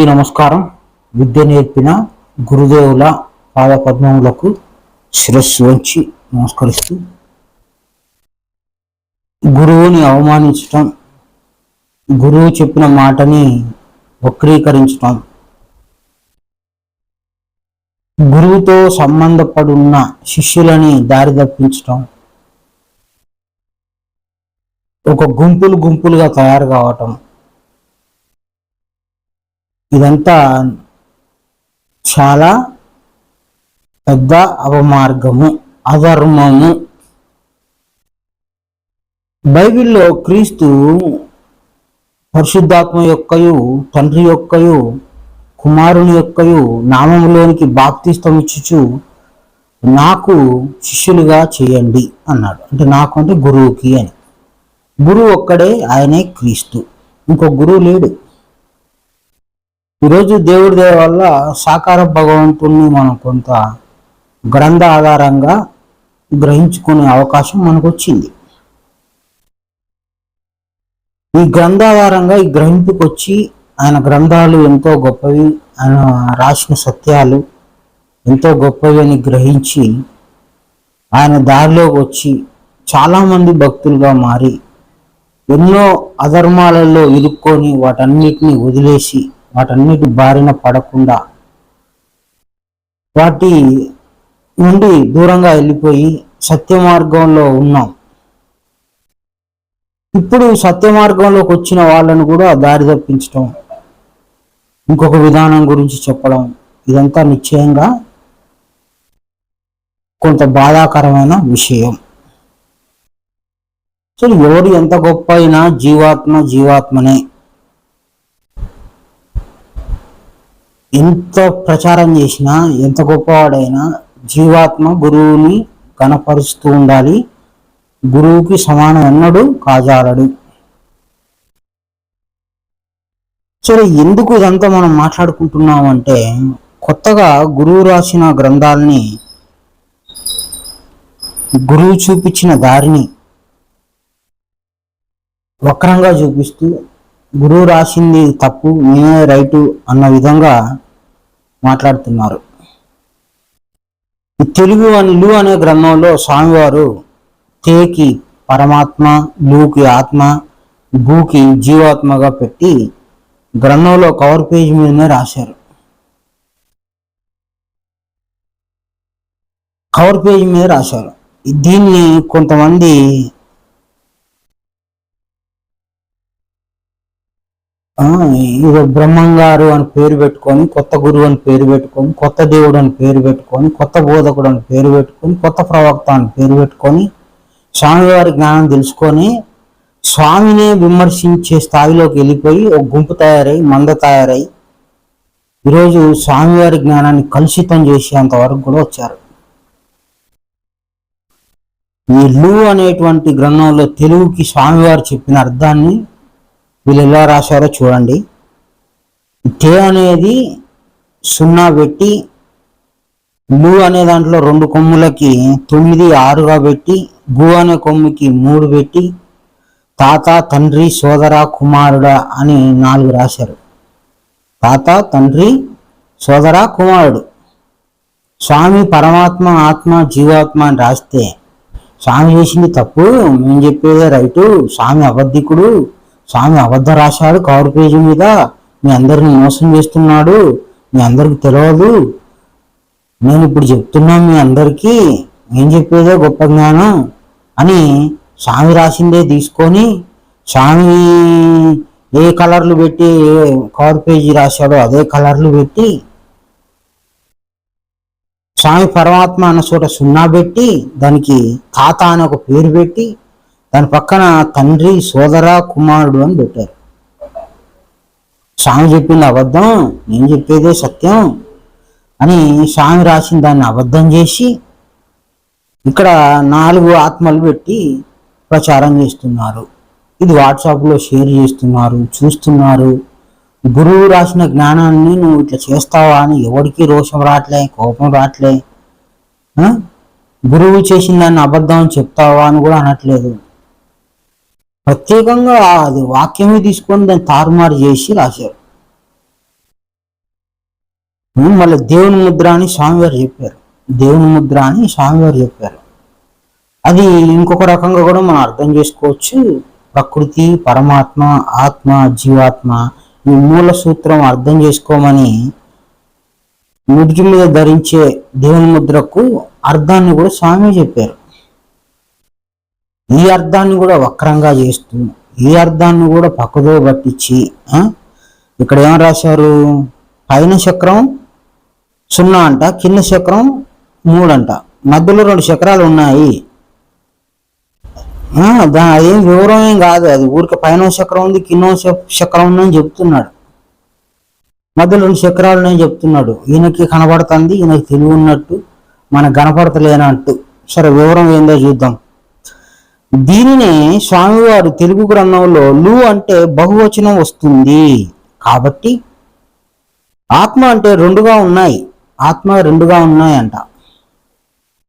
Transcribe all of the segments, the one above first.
అందరికీ నమస్కారం. విద్య నేర్పిన గురుదేవుల పాద పద్మములకు శిరస్సు వంచి నమస్కరిస్తూ గురువుని అవమానించటం గురువు చెప్పిన మాటని వక్రీకరించటం గురువుతో సంబంధపడున్న శిష్యులని దారి తప్పించటం ఒక గుంపులు గుంపులుగా తయారు కావటం ఇదంతా చాలా పెద్ద అవమార్గము అధర్మము. బైబిల్లో క్రీస్తు పరిశుద్ధాత్మ యొక్కయు తండ్రి యొక్కయు కుమారుని యొక్కయు నామములోనికి బాప్తిస్తం ఇచ్చుచు నాకు శిష్యులుగా చేయండి అన్నాడు. అంటే నాకు అంటే గురువుకి అని. గురువు ఒక్కడే ఆయనే క్రీస్తు. ఇంకో గురువు లేడు. ఈరోజు దేవుడి దయ వల్ల సాకార భగవంతుణ్ణి మనం కొంత గ్రంథ ఆధారంగా గ్రహించుకునే అవకాశం మనకు వచ్చింది ఈ గ్రంథాధారంగా ఈ గ్రహింపుకి వచ్చి ఆయన గ్రంథాలు ఎంతో గొప్పవి ఆయన రాసిన సత్యాలు ఎంతో గొప్పవి అని గ్రహించి ఆయన దారిలోకి వచ్చి చాలామంది భక్తులుగా మారి ఎన్నో అధర్మాలలో ఇరుక్కొని వాటన్నిటిని వదిలేసి వాటన్నిటి బారిన పడకుండా వాటి నుండి దూరంగా వెళ్ళిపోయి సత్య మార్గంలో ఉన్నాం. ఇప్పుడు సత్య మార్గంలోకి వచ్చిన వాళ్ళను కూడా దారి తప్పించడం ఇంకొక విధానం గురించి చెప్పడం ఇదంతా నిశ్చయంగా కొంత బాధాకరమైన విషయం. సో ఎవరు ఎంత గొప్ప అయినా జీవాత్మ జీవాత్మనే. ఎంత ప్రచారం చేసినా ఎంత గొప్పవాడైనా జీవాత్మ గురువుని కనపరుస్తూ ఉండాలి. గురువుకి సమానం ఎన్నడు కాజాలడు. సరే ఎందుకు ఇదంతా మనం మాట్లాడుకుంటున్నామంటే కొత్తగా గురువు రాసిన గ్రంథాలని గురువు చూపించిన దారిని వక్రంగా చూపిస్తూ గురువు రాసింది తప్పు నేనే రైటు అన్న విధంగా మాట్లాడుతున్నారు. తెలుగు అని లు అనే గ్రంథంలో స్వామివారు తేకి పరమాత్మ లూకి ఆత్మ భూకి జీవాత్మగా పెట్టి గ్రంథంలో కవర్ పేజ్ మీదనే రాశారు. కవర్ పేజ్ మీద రాశారు. దీన్ని కొంతమంది ఇదో బ్రహ్మంగారు అని పేరు పెట్టుకొని కొత్త గురువు అని పేరు పెట్టుకొని కొత్త దేవుడు అని పేరు పెట్టుకొని కొత్త బోధకుడు అని పేరు పెట్టుకొని కొత్త ప్రవక్త అని పేరు పెట్టుకొని స్వామివారి జ్ఞానం తెలుసుకొని స్వామిని విమర్శించే స్థాయిలోకి వెళ్ళిపోయి ఒక గుంపు తయారై మంద తయారై ఈరోజు స్వామివారి జ్ఞానాన్ని కలుషితం చేసేంత వరకు కూడా వచ్చారు. ఈ లు అనేటువంటి గ్రంథంలో తెలుగుకి స్వామివారు చెప్పిన అర్థాన్ని వీళ్ళు ఎలా రాశారో చూడండి. టే అనేది సున్నా పెట్టి లు అనే దాంట్లో రెండు కొమ్ములకి తొమ్మిది ఆరుగా పెట్టి గు అనే కొమ్ముకి మూడు పెట్టి తాత తండ్రి సోదర కుమారుడా అని నాలుగు రాశారు. తాత తండ్రి సోదర కుమారుడు. స్వామి పరమాత్మ ఆత్మ జీవాత్మ అని రాస్తే స్వామి చేసింది తప్పు మేము చెప్పేదే రైటు స్వామి అబద్ధికుడు స్వామి అబద్ధ రాశాడు కవర్ పేజీ మీద. మీ అందరిని మోసం చేస్తున్నాడు. మీ అందరికి తెలియదు నేను ఇప్పుడు చెప్తున్నా మీ అందరికీ ఏం చెప్పేదో గొప్ప జ్ఞానం అని స్వామి రాసిందే తీసుకొని స్వామి ఏ కలర్లు పెట్టి ఏ కవర్ పేజీ రాశాడో అదే కలర్లు పెట్టి స్వామి పరమాత్మ అన్న చోట సున్నా పెట్టి దానికి తాత అని ఒక పేరు పెట్టి దాని పక్కన తండ్రి సోదర కుమారుడు అని పెట్టారు. స్వామి చెప్పింది అబద్ధం నేను చెప్పేదే సత్యం అని స్వామి రాసిన దాన్ని అబద్ధం చేసి ఇక్కడ నాలుగు ఆత్మలు పెట్టి ప్రచారం చేస్తున్నారు. ఇది వాట్సాప్లో షేర్ చేస్తున్నారు చూస్తున్నారు. గురువు రాసిన జ్ఞానాన్ని నువ్వు ఇట్లా చేస్తావా అని ఎవరికి రోషం రావట్లే కోపం రావట్లే గురువు చేసిన దాన్ని అబద్ధం చెప్తావా అని కూడా అనట్లేదు. ప్రత్యేకంగా అది వాక్యమే తీసుకొని దాన్ని తారుమారు చేసి రాశారు. మళ్ళీ దేవుని ముద్ర అని స్వామివారు చెప్పారు. దేవుని ముద్ర అని స్వామివారు చెప్పారు. అది ఇంకొక రకంగా కూడా మనం అర్థం చేసుకోవచ్చు. ప్రకృతి పరమాత్మ ఆత్మ జీవాత్మ ఈ మూల సూత్రం అర్థం చేసుకోమని నుడికి మీద ధరించే దేవుని ముద్రకు అర్థాన్ని కూడా స్వామి చెప్పారు. ఈ అర్థాన్ని కూడా వక్రంగా చేస్తూ ఈ అర్థాన్ని కూడా పక్కదో పట్టించి ఆ, ఇక్కడ ఏం రాశారు? పైన చక్రం సున్నా అంట కింద చక్రం మూడు అంట. మధ్యలో రెండు చక్రాలు ఉన్నాయి. ఆ, అదేం వివరం ఏం కాదు. అది ఊరికి పైన చక్రం ఉంది కింద చ- చక్రం ఉందని చెప్తున్నాడు. మధ్యలో రెండు చక్రాలు ఉన్నాయని చెప్తున్నాడు. ఈయనకి కనబడుతుంది ఈయనకి తెలివి ఉన్నట్టు మనకు కనపడతలేనట్టు. సరే వివరం ఏందో చూద్దాం. దీనినే స్వామివారు తెలుగు గ్రంథంలో లు అంటే బహువచనం వస్తుంది. కాబట్టి ఆత్మ అంటే రెండుగా ఉన్నాయి. ఆత్మ రెండుగా ఉన్నాయంట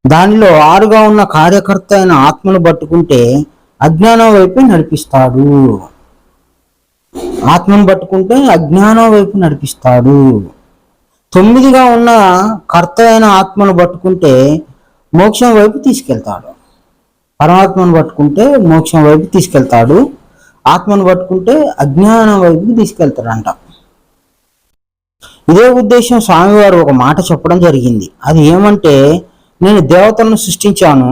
దానిలో ఆరుగా ఉన్న కార్యకర్త అయిన ఆత్మను పట్టుకుంటే అజ్ఞానం వైపు నడిపిస్తాడు. ఆత్మను పట్టుకుంటే అజ్ఞానం వైపు నడిపిస్తాడు. తొమ్మిదిగా ఉన్న కర్త అయిన ఆత్మను పట్టుకుంటే మోక్షం వైపు తీసుకెళ్తాడు. పరమాత్మను పట్టుకుంటే మోక్షం వైపు తీసుకెళ్తాడు. ఆత్మను పట్టుకుంటే అజ్ఞానం వైపుకి తీసుకెళ్తాడంట. ఇదే ఉద్దేశం స్వామివారు ఒక మాట చెప్పడం జరిగింది. అది ఏమంటే నేను దేవతలను సృష్టించాను.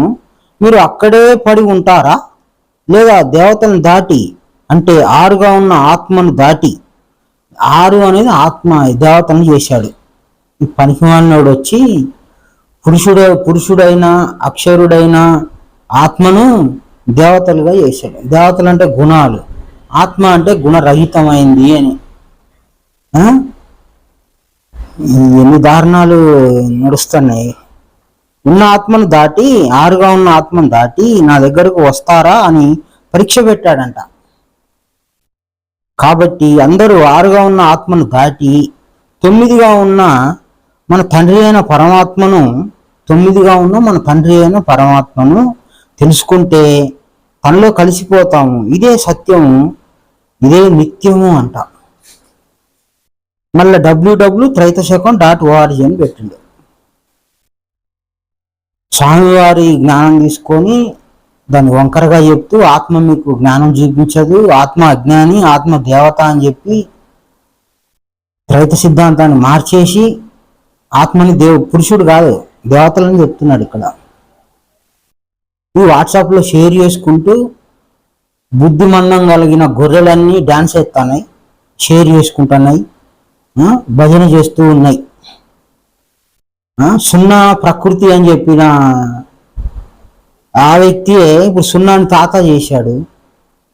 మీరు అక్కడే పడి ఉంటారా? లేదా దేవతలను దాటి అంటే ఆరుగా ఉన్న ఆత్మను దాటి ఆరు అనేది ఆత్మ దేవతను చేశాడు. ఈ పనికిమాలినోడు వచ్చి పురుషుడు పురుషుడైనా అక్షరుడైనా ఆత్మను దేవతలుగా చేశాడు. దేవతలు అంటే గుణాలు. ఆత్మ అంటే గుణరహితమైంది అని. ఎన్ని దారుణాలు నడుస్తున్నాయి. ఉన్న ఆత్మను దాటి ఆరుగా ఉన్న ఆత్మను దాటి నా దగ్గరకు వస్తారా అని పరీక్ష పెట్టాడంట. కాబట్టి అందరూ ఆరుగా ఉన్న ఆత్మను దాటి తొమ్మిదిగా ఉన్న మన తండ్రి అయిన పరమాత్మను తొమ్మిదిగా ఉన్న మన తండ్రి అయిన పరమాత్మను తెలుసుకుంటే తనలో కలిసిపోతాము. ఇదే సత్యము ఇదే నిత్యము అంట. మళ్ళీ డబ్ల్యూడబ్ల్యూ త్రైతశకం డాట్ ఓఆర్జీ అని పెట్టిండు. స్వామివారి జ్ఞానం తీసుకొని దాన్ని వంకరగా చెప్తూ ఆత్మ మీకు జ్ఞానం చూపించదు ఆత్మ అజ్ఞాని ఆత్మ దేవత అని చెప్పి త్రైత సిద్ధాంతాన్ని మార్చేసి ఆత్మని దేవు పురుషుడు కాదు దేవతలని చెప్తున్నాడు ఇక్కడ. ఈ వాట్సాప్లో షేర్ చేసుకుంటూ బుద్ధిమందం కలిగిన గొర్రెలన్నీ డ్యాన్స్ ఎత్తున్నాయి షేర్ చేసుకుంటున్నాయి భజన చేస్తూ ఉన్నాయి. సున్నా ప్రకృతి అని చెప్పిన ఆ వ్యక్తియే ఇప్పుడు సున్నాని తాత చేశాడు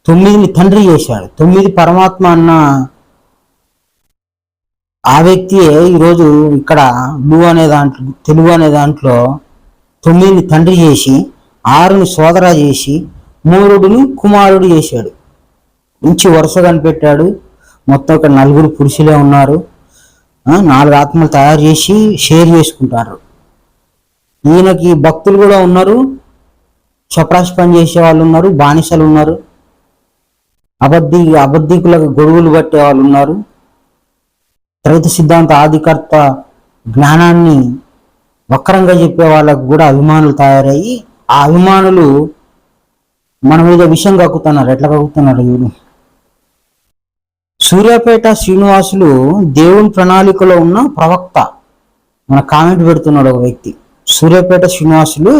తొమ్మిదిని తండ్రి చేశాడు తొమ్మిది పరమాత్మ అన్న ఆ వ్యక్తియే ఈరోజు ఇక్కడ బ్లూ అనే దాంట్లో తెలుగు అనే దాంట్లో తొమ్మిదిని తండ్రి చేసి ఆరుని సోదర చేసి మూరుడుని కుమారుడు చేశాడు. మంచి వరుస కనిపెట్టాడు. మొత్తం ఒక నలుగురు పురుషులే ఉన్నారు. నాలుగు ఆత్మలు తయారు చేసి షేర్ చేసుకుంటారు. ఈయనకి భక్తులు కూడా ఉన్నారు. చపరాశి పని చేసే వాళ్ళు ఉన్నారు. బానిసలు ఉన్నారు. అబద్ధి అబద్ధికులకు గొడుగులు పట్టే వాళ్ళు ఉన్నారు. త్రైత సిద్ధాంత ఆదికర్త జ్ఞానాన్ని వక్రంగా చెప్పే వాళ్ళకు కూడా అభిమానులు తయారయ్యి ఆ అభిమానులు మన మీద విషం కక్కుతున్నారు. ఎట్లా కక్కుతున్నారు వీడు సూర్యాపేట శ్రీనివాసులు దేవుని ప్రణాళికలో ఉన్న ప్రవక్త మన కామెంట్ పెడుతున్నాడు ఒక వ్యక్తి. సూర్యాపేట శ్రీనివాసులు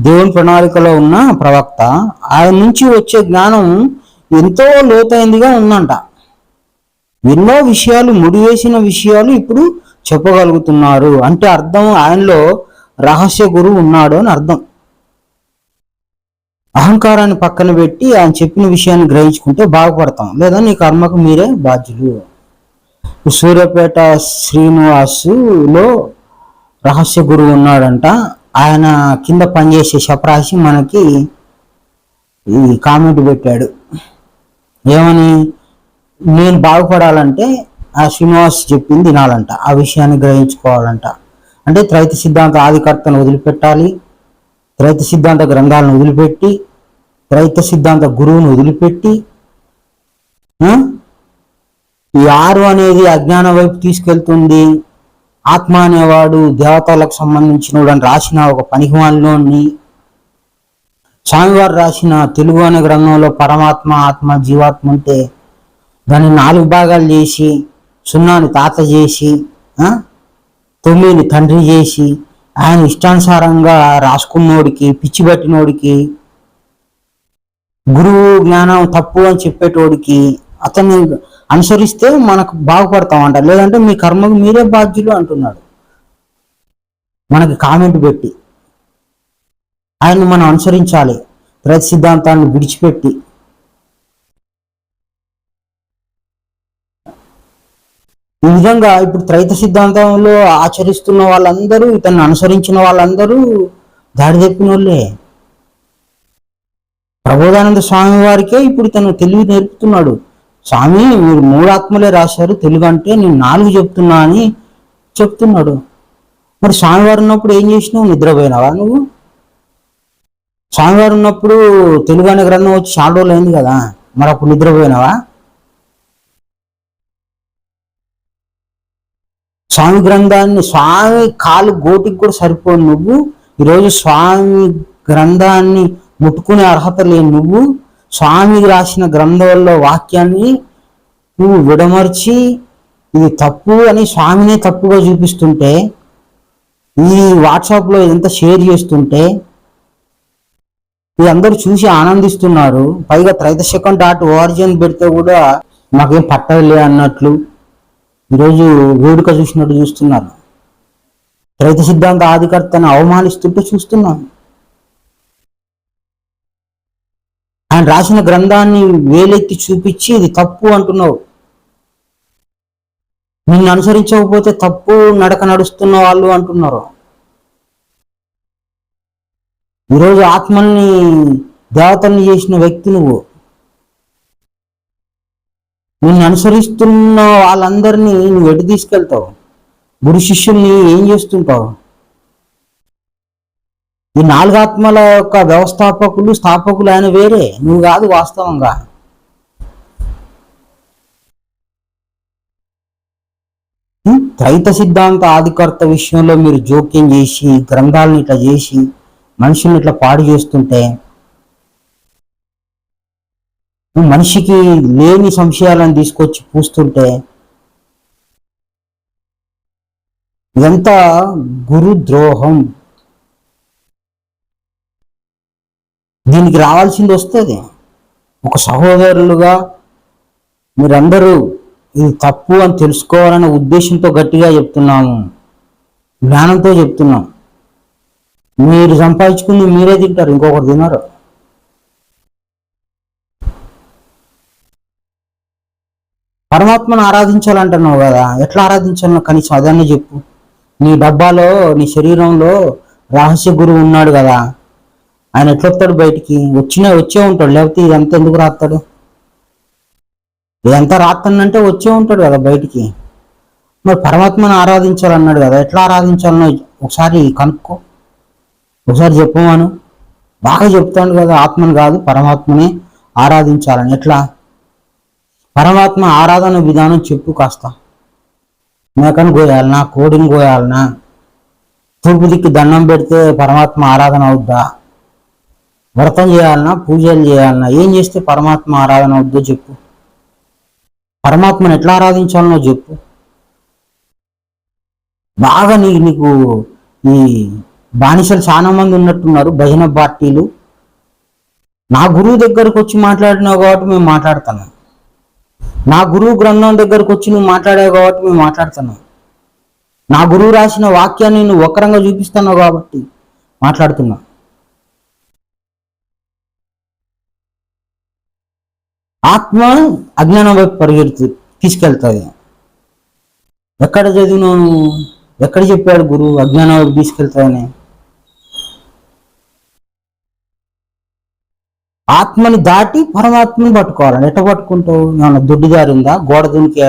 దేవుని ప్రణాళికలో ఉన్న ప్రవక్త. ఆయన నుంచి వచ్చే జ్ఞానం ఎంతో లోతైందిగా ఉందంట. ఎన్నో విషయాలు ముడివేసిన విషయాలు ఇప్పుడు చెప్పగలుగుతున్నారు. అంటే అర్థం ఆయనలో రహస్య గురువు ఉన్నాడు అని అర్థం. అహంకారాన్ని పక్కన పెట్టి ఆయన చెప్పిన విషయాన్ని గ్రహించుకుంటే బాగుపడతాం. లేదా నీ కర్మకు మీరే బాధ్యులు. సూర్యపేట సూర్యాపేట శ్రీనివాసులో రహస్య గురువు ఉన్నాడంట. ఆయన కింద పనిచేసే చపరాసి మనకి ఈ కామెంట్ పెట్టాడు. ఏమని? నేను బాగుపడాలంటే ఆ శ్రీనివాస్ చెప్పింది వినాలంట. ఆ విషయాన్ని గ్రహించుకోవాలంట. అంటే త్రైత సిద్ధాంత ఆదికర్తను వదిలిపెట్టాలి. త్రైత సిద్ధాంత గ్రంథాలను వదిలిపెట్టి త్రైత సిద్ధాంత గురువును వదిలిపెట్టి ఈ ఆరు అనేది అజ్ఞానం వైపు తీసుకెళ్తుంది. ఆత్మ అనేవాడు దేవతలకు సంబంధించిన అని రాసిన ఒక పనికిమాలినోడిని. స్వామివారు రాసిన తెలుగు అనే గ్రంథంలో పరమాత్మ ఆత్మ జీవాత్మ ఉంటే దాన్ని నాలుగు భాగాలు చేసి సున్నాని తాత చేసి ఆ, తొమ్మిదిని తండ్రి చేసి ఆయన ఇష్టానుసారంగా రాసుకున్నోడికి పిచ్చి పట్టినోడికి గురువు జ్ఞానం తప్పు అని చెప్పేటోడికి అతన్ని అనుసరిస్తే మనకు బాగుపడతామంట. లేదంటే మీ కర్మకు మీరే బాధ్యులు అంటున్నాడు. మనకి కామెంట్ పెట్టి. ఆయన్ని మనం అనుసరించాలి. ప్రతి సిద్ధాంతాన్ని విడిచిపెట్టి. ఈ విధంగా ఇప్పుడు త్రైత సిద్ధాంతంలో ఆచరిస్తున్న వాళ్ళందరూ ఇతన్ని అనుసరించిన వాళ్ళందరూ దాడి తప్పిన వాళ్ళే. ప్రబోధానంద స్వామి వారికే ఇప్పుడు తను తెలుగు నేర్పుతున్నాడు. స్వామి మీరు మూడు ఆత్మలే రాశారు తెలుగు అంటే నేను నాలుగు చెప్తున్నా అని చెప్తున్నాడు. మరి స్వామివారు ఉన్నప్పుడు ఏం చేసినావు? నిద్రపోయినావా నువ్వు? స్వామివారు ఉన్నప్పుడు తెలుగు అనే గ్రంథం వచ్చి చాలా రోజులు అయింది కదా. మరి అప్పుడు నిద్రపోయినావా? స్వామి గ్రంథాన్ని స్వామి కాలు గోటికి కూడా సరిపోను నువ్వు. ఈరోజు స్వామి గ్రంథాన్ని ముట్టుకునే అర్హత లేని నువ్వు. స్వామి రాసిన గ్రంథంలో వాక్యాన్ని నువ్వు విడమర్చి ఇది తప్పు అని స్వామినే తప్పుగా చూపిస్తుంటే ఈ వాట్సాప్లో ఇదంతా షేర్ చేస్తుంటే ఇది అందరూ చూసి ఆనందిస్తున్నారు. పైగా త్రైతశకం డాట్ ఓఆర్జీ అని పెడితే కూడా మాకేం పట్టదులే అన్నట్లు. ఈరోజు వేడుక చూసినట్టు చూస్తున్నారు. రైతు సిద్ధాంత ఆధికర్తను అవమానిస్తుంటే చూస్తున్నాను ఆయన రాసిన గ్రంథాన్ని వేలెత్తి చూపించి ఇది తప్పు అంటున్నావు. నిన్ను అనుసరించకపోతే తప్పు నడక నడుస్తున్న వాళ్ళు అంటున్నారు. ఈరోజు ఆత్మల్ని దేవతల్ని చేసిన వ్యక్తి నువ్వు. నిన్ను అనుసరిస్తున్న వాళ్ళందరినీ నువ్వు ఎటు తీసుకెళ్తావు? గురు శిష్యుల్ని ఏం చేస్తుంటావు? ఈ నాలుగాత్మల యొక్క వ్యవస్థాపకులు స్థాపకులు ఆయన వేరే. నువ్వు కాదు వాస్తవంగా. త్రైత సిద్ధాంత ఆదికర్త విషయంలో మీరు జోక్యం చేసి గ్రంథాలను ఇట్లా చేసి మనుషుల్ని ఇట్లా పాడు చేస్తుంటే మనిషికి లేని సంశయాలను తీసుకొచ్చి పూస్తుంటే ఇదంతా గురు ద్రోహం దీనికి రావాల్సింది వస్తుంది ఒక సహోదరులుగా మీరందరూ ఇది తప్పు అని తెలుసుకోవాలనే ఉద్దేశంతో గట్టిగా చెప్తున్నాము. జ్ఞానంతో చెప్తున్నాం. మీరు సంపాదించుకుని మీరే తింటారు ఇంకొకరు తినరు. పరమాత్మను ఆరాధించాలంటున్నావు కదా ఎట్లా ఆరాధించాలో కనీసం అదన్నీ చెప్పు. నీ డబ్బాలో నీ శరీరంలో రహస్య గురువు ఉన్నాడు కదా ఆయన ఎట్లొస్తాడు బయటికి? వచ్చినా వచ్చే ఉంటాడు లేకపోతే ఇదంతా ఎందుకు రాస్తాడు? ఇదంతా రాస్తానంటే వచ్చే ఉంటాడు కదా బయటికి. మరి పరమాత్మను ఆరాధించాలన్నాడు కదా ఎట్లా ఆరాధించాలనో ఒకసారి కనుక్కో. ఒకసారి చెప్పమాను బాగా చెప్తాను కదా ఆత్మను కాదు పరమాత్మని ఆరాధించాలని. ఎట్లా? పరమాత్మ ఆరాధన విధానం చెప్పు కాస్త. మేకను కోయాలనా కోడిని కోయాలనా? తూర్పు దిక్కు దండం పెడితే పరమాత్మ ఆరాధన అవుద్దా? వ్రతం చేయాలన్నా పూజలు చేయాలన్నా ఏం చేస్తే పరమాత్మ ఆరాధన అవుద్దో చెప్పు. పరమాత్మను ఎట్లా ఆరాధించాలనో చెప్పు. బాగా నీ నీకు ఈ బానిసలు చాలా మంది ఉన్నట్టున్నారు భజన పార్టీలు. నా గురువు దగ్గరకు వచ్చి మాట్లాడినావు కాబట్టి మేము మాట్లాడుతున్నాం. నా గురువు గ్రంథం దగ్గరకు వచ్చి నువ్వు మాట్లాడావు కాబట్టి మేము మాట్లాడుతున్నాం. నా గురువు రాసిన వాక్యాన్ని నువ్వు ఒకరంగా చూపిస్తున్నావు కాబట్టి మాట్లాడుతున్నా. ఆత్మ అజ్ఞానం వైపు పరిగెడుతు తీసుకెళ్తుంది ఎక్కడ చదివినావు ఎక్కడ చెప్పాడు గురువు అజ్ఞానం వైపు తీసుకెళ్తాయని? ఆత్మని దాటి పరమాత్మని పట్టుకోవాలండి ఎట్ట పట్టుకుంటావు? ఏమన్నా దొడ్డిదారి ఉందా? గోడ దునికే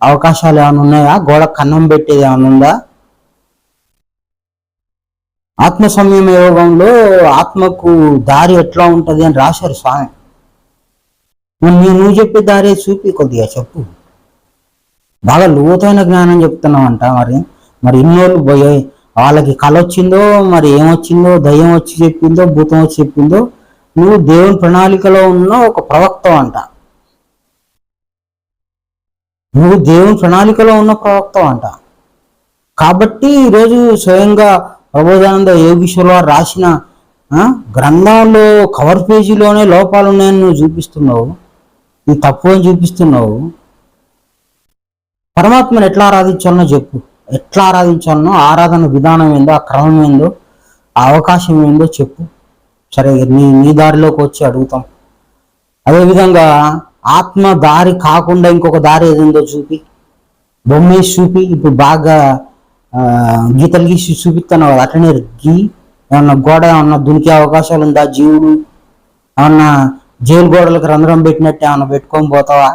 అవకాశాలు ఏమైనా ఉన్నాయా? గోడ కన్నం పెట్టేది ఏమైనా ఉందా? ఆత్మ సంయమ యోగంలో ఆత్మకు దారి ఎట్లా ఉంటది అని రాశారు స్వామి. నువ్వు నువ్వు చెప్పే దారి చూపి కొద్దిగా చెప్పు. బాగా లోతైన జ్ఞానం చెప్తున్నావంట మరి. మరి ఇన్నోళ్ళు పోయే వాళ్ళకి కళ వచ్చిందో మరి ఏమొచ్చిందో దయ్యం వచ్చి చెప్పిందో భూతం వచ్చి చెప్పిందో నువ్వు దేవుని ప్రణాళికలో ఉన్న ఒక ప్రవక్త అంట. నువ్వు దేవుని ప్రణాళికలో ఉన్న ప్రవక్త అంట. కాబట్టి ఈరోజు స్వయంగా ప్రబోధానంద యోగీశ్వర రాసిన ఆ, గ్రంథంలో కవర్ పేజీలోనే లోపాలు ఉన్నాయని నువ్వు చూపిస్తున్నావు. నీ తప్పు అని చూపిస్తున్నావు. పరమాత్మను ఎట్లా ఆరాధించాలనో చెప్పు. ఎట్లా ఆరాధించాలనో ఆరాధన విధానం ఏందో ఆ క్రమం ఏందో ఆ అవకాశం ఏందో చెప్పు. సరే నీ నీ దారిలోకి వచ్చి అడుగుతాం. అదేవిధంగా ఆత్మ దారి కాకుండా ఇంకొక దారి ఏదిందో చూపి బొమ్మేసి చూపి ఇప్పుడు బాగా గీతలు గీసి చూపిస్తాను కదా అట్లనే గీ ఏమన్నా గోడ ఏమన్నా దునికే అవకాశాలు ఉందా జీవుడు? ఏమన్నా జైలు గోడలకు రంధ్రం పెట్టినట్టు ఏమన్నా పెట్టుకొని పోతావా?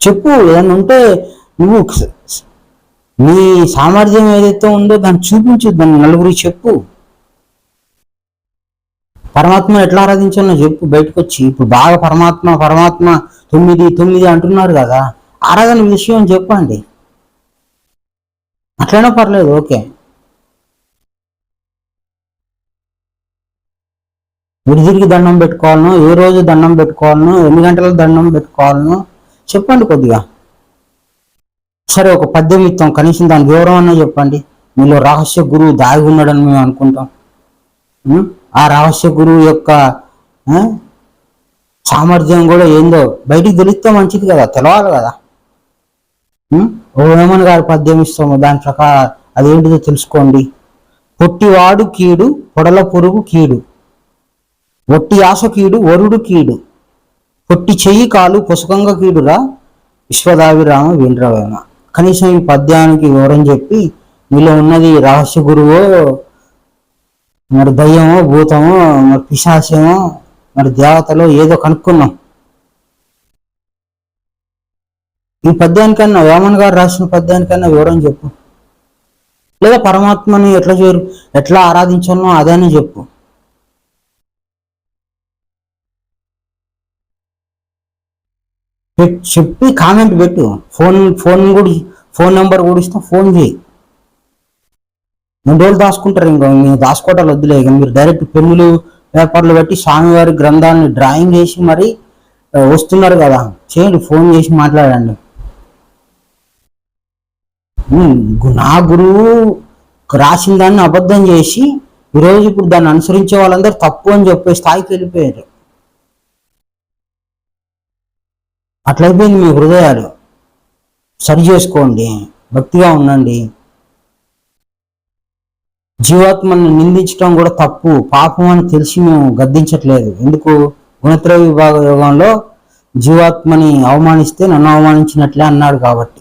చెప్పు ఏమన్నా ఉంటే నువ్వు నీ సామర్థ్యం ఏదైతే ఉందో దాన్ని చూపించు దాన్ని నలుగురికి చెప్పు. పరమాత్మ ఎట్లా ఆరాధించాలో చెప్పు బయటకు వచ్చి ఇప్పుడు బాగా పరమాత్మ పరమాత్మ తొమ్మిది తొమ్మిది అంటున్నారు కదా ఆరాధన విషయం చెప్పండి. అట్లనే పర్లేదు ఓకే. విడిదిరిగి దండం పెట్టుకోవాలనో ఏ రోజు దండం పెట్టుకోవాలనో ఎన్ని గంటల దండం పెట్టుకోవాలనో చెప్పండి కొద్దిగా. సరే ఒక పద్యం ఇస్తాం. కనీసం దాని వివరం అన్నా చెప్పండి. మీలో రహస్య గురువు దాగి ఉన్నాడని మేము అనుకుంటాం. ఆ రహస్య గురువు యొక్క సామర్థ్యం కూడా ఏందో బయటికి తెలిస్తే మంచిది కదా తెలవాలి కదా. ఉం? ఓ వేమన్ పద్యం ఇస్తాము. దాని ప్రకారం అదేంటిదో తెలుసుకోండి. పొట్టివాడు కీడు పొడల పురుగు కీడు. ఒట్టి ఆశ కీడు వరుడు కీడు. పొట్టి చెయ్యి కాలు పుసకంగా కీడురా విశ్వదావిరామ వీణరావేమ కనీసం ఈ పద్యానికి వివరం చెప్పి మీలో ఉన్నది రహస్య గురువో మరి దయ్యమో భూతమో మరి పిశాచమో మరి దేవతలో ఏదో కనుక్కున్నాం. ఈ పద్యానికన్నా వేమన్ గారు రాసిన పద్యానికన్నా వివరం చెప్పు. లేదా పరమాత్మని ఎట్లా చేరు ఎట్లా ఆరాధించాలో అదని చెప్పు. చెప్పి కామెంట్ పెట్టు. ఫోన్ ఫోన్ కూడా ఫోన్ నెంబర్ కూడా ఇస్తా ఫోన్ చేయి. రెండు రోజులు దాచుకుంటారు ఇంకా మీరు దాచుకోవటాలు వద్దులే. ఇక మీరు డైరెక్ట్ పెన్నులు పేపర్లు పెట్టి స్వామివారి గ్రంథాన్ని డ్రాయింగ్ చేసి మరి వస్తున్నారు కదా. చేయండి ఫోన్ చేసి మాట్లాడండి. నా గురువు రాసిన దాన్ని అబద్ధం చేసి ఈరోజు ఇప్పుడు దాన్ని అనుసరించే వాళ్ళందరూ తప్పు అని చెప్పే స్థాయికి వెళ్ళిపోయారు. అట్లయిపోయింది మీ హృదయాలు. సరి చేసుకోండి. భక్తిగా ఉండండి. జీవాత్మని నిందించడం కూడా తప్పు. పాపం అని తెలిసి మేము గద్దించట్లేదు. ఎందుకు? గుణత్రయ విభాగ యోగంలో జీవాత్మని అవమానిస్తే నన్ను అవమానించినట్లే అన్నాడు కాబట్టి.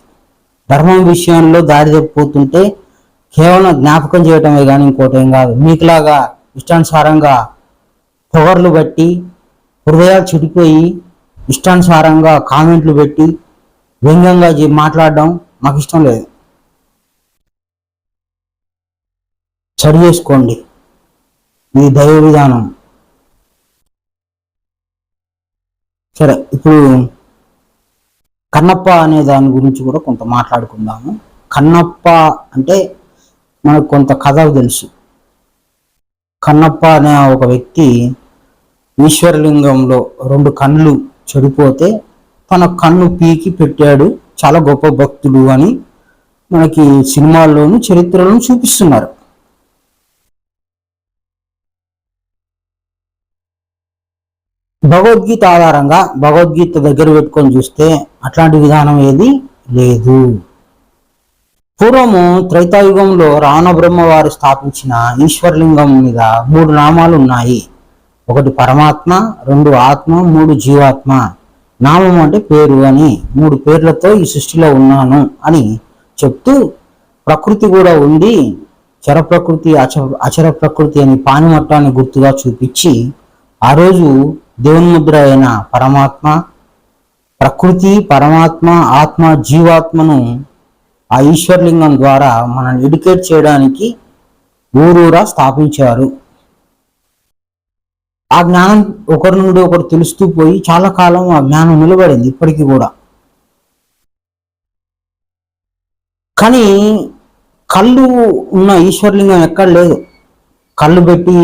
ధర్మం విషయంలో దారి తప్పిపోతుంటే కేవలం జ్ఞాపకం చేయటమే కానీ ఇంకోటి ఏం కాదు. మీకులాగా ఇష్టానుసారంగా పొగర్లు బట్టి హృదయాలు చెడిపోయి ఇష్టానుసారంగా కామెంట్లు పెట్టి వ్యంగ్యంగా మాట్లాడడం మాకు ఇష్టం లేదు. సరి చేసుకోండి. ఇది దైవ విధానం. సరే ఇప్పుడు కన్నప్ప అనే దాని గురించి కూడా కొంత మాట్లాడుకుందాము. కన్నప్ప అంటే మనకు కొంత కథ తెలుసు. కన్నప్ప అనే ఒక వ్యక్తి ఈశ్వరలింగంలో రెండు కళ్ళు చెడిపోతే తన కన్ను పీకి పెట్టాడు. చాలా గొప్ప భక్తుడు అని మనకి సినిమాల్లోను చరిత్రలను చూపిస్తున్నారు. భగవద్గీత ఆధారంగా భగవద్గీత దగ్గర పెట్టుకొని చూస్తే అట్లాంటి విధానం ఏది లేదు. పూర్వము త్రైతాయుగంలో రావణ బ్రహ్మ వారు స్థాపించిన ఈశ్వరలింగం మీద మూడు నామాలు ఉన్నాయి. ఒకటి పరమాత్మ రెండు ఆత్మ మూడు జీవాత్మ. నామం అంటే పేరు అని మూడు పేర్లతో ఈ సృష్టిలో ఉన్నాను అని చెప్తూ ప్రకృతి కూడా ఉండి చర ప్రకృతి అచ అచర ప్రకృతి అని పానిమట్టాన్ని గుర్తుగా చూపించి ఆ రోజు దేవుని ముద్ర అయిన పరమాత్మ ప్రకృతి పరమాత్మ ఆత్మ జీవాత్మను ఆ ఈశ్వర్లింగం ద్వారా మనల్ని ఎడ్యుకేట్ చేయడానికి ఊరూరా స్థాపించారు. ఆ జ్ఞానం ఒకరి నుండి ఒకరు తెలుస్తూ పోయి చాలా కాలం ఆ జ్ఞానం నిలబడింది ఇప్పటికీ కూడా. కానీ కళ్ళు ఉన్న ఈశ్వరలింగం ఎక్కడ లేదు. కళ్ళు పెట్టి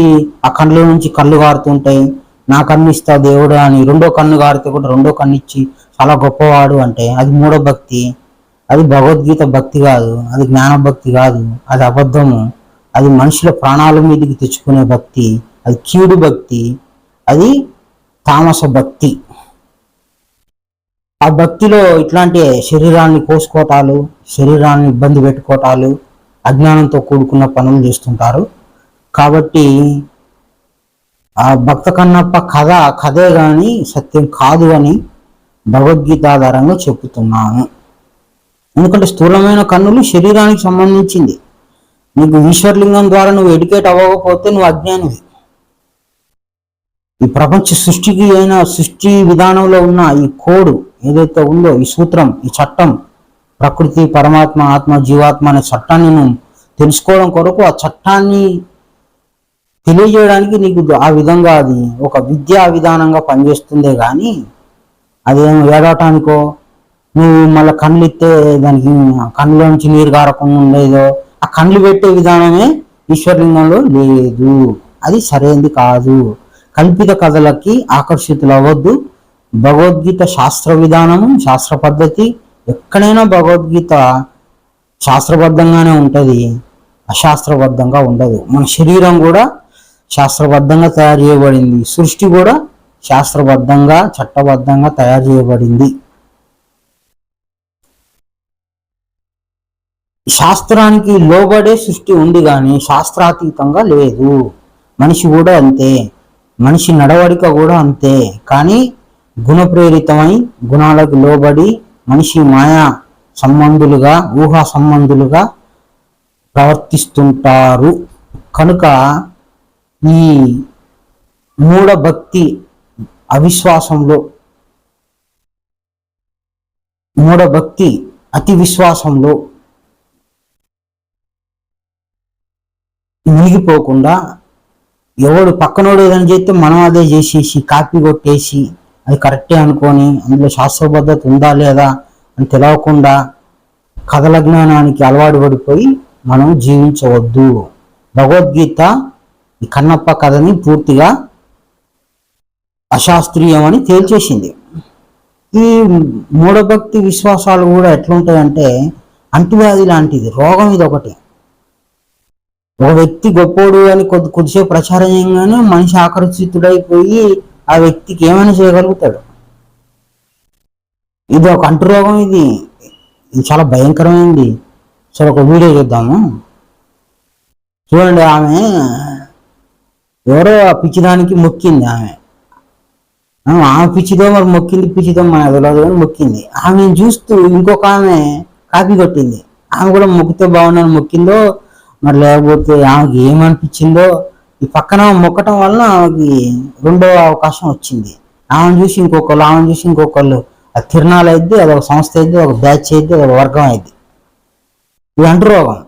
ఆ కళ్ళలో నుంచి కళ్ళు గారుతుంటాయి. నా కన్ను ఇస్తా దేవుడు అని రెండో కన్ను కారితే కూడా రెండో కన్ను ఇచ్చి చాలా గొప్పవాడు అంటే అది మూడో భక్తి అది భగవద్గీత భక్తి కాదు అది జ్ఞాన భక్తి కాదు అది అబద్ధము అది మనుషుల ప్రాణాల మీదకి తెచ్చుకునే భక్తి. అది కీడు భక్తి అది తామస భక్తి. ఆ భక్తిలో ఇట్లాంటి శరీరాన్ని కోసుకోవటాలు శరీరాన్ని ఇబ్బంది పెట్టుకోవటాలు అజ్ఞానంతో కూడుకున్న పనులు చేస్తుంటారు. కాబట్టి ఆ భక్త కన్నప్ప కథ కథే గాని సత్యం కాదు అని భగవద్గీత ఆధారంగా చెప్తున్నాను ఎందుకంటే స్థూలమైన కన్నులు శరీరానికి సంబంధించింది. నీకు ఈశ్వర్లింగం ద్వారా నువ్వు ఎడ్యుకేట్ అవ్వకపోతే నువ్వు అజ్ఞానివి. ఈ ప్రపంచ సృష్టికి అయిన సృష్టి విధానంలో ఉన్న ఈ కోడు ఏదైతే ఉందో ఈ సూత్రం ఈ చట్టం ప్రకృతి పరమాత్మ ఆత్మ జీవాత్మ అనే చట్టాన్ని నువ్వు తెలుసుకోవడం కొరకు ఆ చట్టాన్ని తెలియజేయడానికి నీకు ఆ విధంగా అది ఒక విద్యా విధానంగా పనిచేస్తుందే కానీ అదేమో ఏడవటానికో నువ్వు మళ్ళీ కళ్ళు ఇస్తే దానికి కళ్ళలో నుంచి నీరు కారకుండా ఉండేదో ఆ కళ్ళు పెట్టే విధానమే ఈశ్వరలింగంలో లేదు. అది సరైనది కాదు. కల్పిత కథలకి ఆకర్షితులు అవ్వద్దు భగవద్గీత శాస్త్ర విధానము శాస్త్ర పద్ధతి ఎక్కడైనా భగవద్గీత శాస్త్రబద్ధంగానే ఉంటుంది. అశాస్త్రబద్ధంగా ఉండదు. మన శరీరం కూడా శాస్త్రబద్ధంగా తయారు చేయబడింది. సృష్టి కూడా శాస్త్రబద్ధంగా చట్టబద్ధంగా తయారు చేయబడింది. శాస్త్రానికి లోబడే సృష్టి ఉంది కానీ శాస్త్రాతీతంగా లేదు. మనిషి కూడా అంతే. మనిషి నడవడిక కూడా అంతే. కానీ గుణప్రేరితమై గుణాలకు లోబడి మనిషి మాయా సంబంధులుగా ఊహా సంబంధులుగా ప్రవర్తిస్తుంటారు. కనుక ఈ మూఢభక్తి అవిశ్వాసంలో మూఢభక్తి అతి విశ్వాసంలో మునిగిపోకుండా ఎవడు పక్కనోడు ఏదైనా చేస్తే మనం అదే చేసేసి కాపీ కొట్టేసి అది కరెక్టే అనుకొని అందులో శాస్త్రబద్ధత ఉందా లేదా అని తెలవకుండా కథల జ్ఞానానికి అలవాటు పడిపోయి మనం జీవించవద్దు. భగవద్గీత ఈ కన్నప్ప కథని పూర్తిగా అశాస్త్రీయమని తేల్చేసింది. ఈ మూఢభక్తి విశ్వాసాలు కూడా ఎట్లుంటాయంటే అంటువ్యాధి లాంటిది రోగం ఇది ఒకటి ఒక వ్యక్తి గొప్పోడు అని కొద్ది కొద్దిసేపు ప్రచారం చేయగానే మనిషి ఆకర్షితుడైపోయి ఆ వ్యక్తికి ఏమైనా చేయగలుగుతాడు. ఇది ఒక అంటురోగం ఇది. ఇది చాలా భయంకరమైనది సరే ఒక వీడియో చూద్దాము. చూడండి ఆమె ఎవరో ఆ పిచ్చిదానికి మొక్కింది ఆమె. ఆమె పిచ్చిదో మరి మొక్కింది పిచ్చిదో మన తెలియదు అని మొక్కింది. ఆమెను చూస్తూ ఇంకొక ఆమె కాపీ కొట్టింది. ఆమె కూడా మొక్కితే బాగున్నాను మొక్కిందో మరి లేకపోతే ఆమెకి ఏమనిపించిందో ఈ పక్కన మొక్కటం వలన ఆమెకి రెండో అవకాశం వచ్చింది. ఆమెను చూసి ఇంకొకళ్ళు ఆమెను చూసి ఇంకొకళ్ళు. అది తిరణాలు అయింది అది ఒక సంస్థ అయింది ఒక బ్యాచ్ అయింది ఒక వర్గం అయింది ఇది అంటురోగం.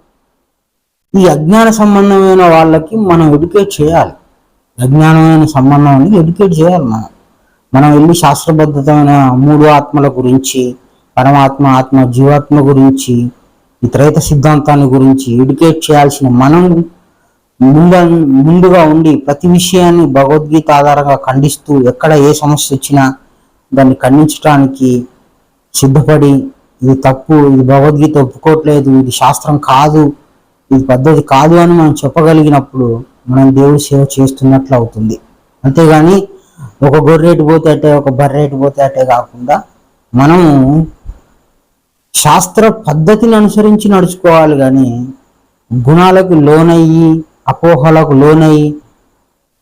ఈ అజ్ఞాన సంబంధమైన వాళ్ళకి మనం ఎడ్యుకేట్ చేయాలి. అజ్ఞానమైన సంబంధం అనేది ఎడ్యుకేట్ చేయాలి మనం. మనం వెళ్ళి శాస్త్రబద్ధతమైన మూడు ఆత్మల గురించి పరమాత్మ ఆత్మ జీవాత్మ గురించి ఈ త్రైత సిద్ధాంతాన్ని గురించి ఎడ్యుకేట్ చేయాల్సిన మనం ముందు ముందుగా ఉండి ప్రతి విషయాన్ని భగవద్గీత ఆధారంగా ఖండిస్తూ ఎక్కడ ఏ సమస్య వచ్చినా దాన్ని ఖండించడానికి సిద్ధపడి ఇది తప్పు ఇది భగవద్గీత ఒప్పుకోవట్లేదు ఇది శాస్త్రం కాదు ఇది పద్ధతి కాదు అని మనం చెప్పగలిగినప్పుడు మనం దేవుడి సేవ చేస్తున్నట్లు అవుతుంది. అంతేగాని ఒక గొర్రెటు పోతే అట్టే ఒక బర్రెటు పోతే అట్టే కాకుండా మనము శాస్త్ర పద్ధతిని అనుసరించి నడుచుకోవాలి కానీ గుణాలకు లోనయ్యి అపోహలకు లోనయ్యి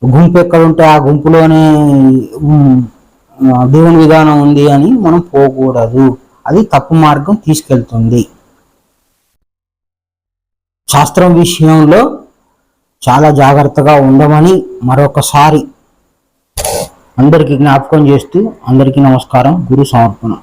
గుంపు ఎక్కడుంటే ఆ గుంపులోనే దేవుని విధానం ఉంది అని మనం పోకూడదు. అది తప్పు మార్గం తీసుకెళ్తుంది. శాస్త్రం విషయంలో చాలా జాగ్రత్తగా ఉండమని మరొకసారి అందరికీ జ్ఞాపకం చేస్తూ అందరికీ నమస్కారం గురు సమర్పణ.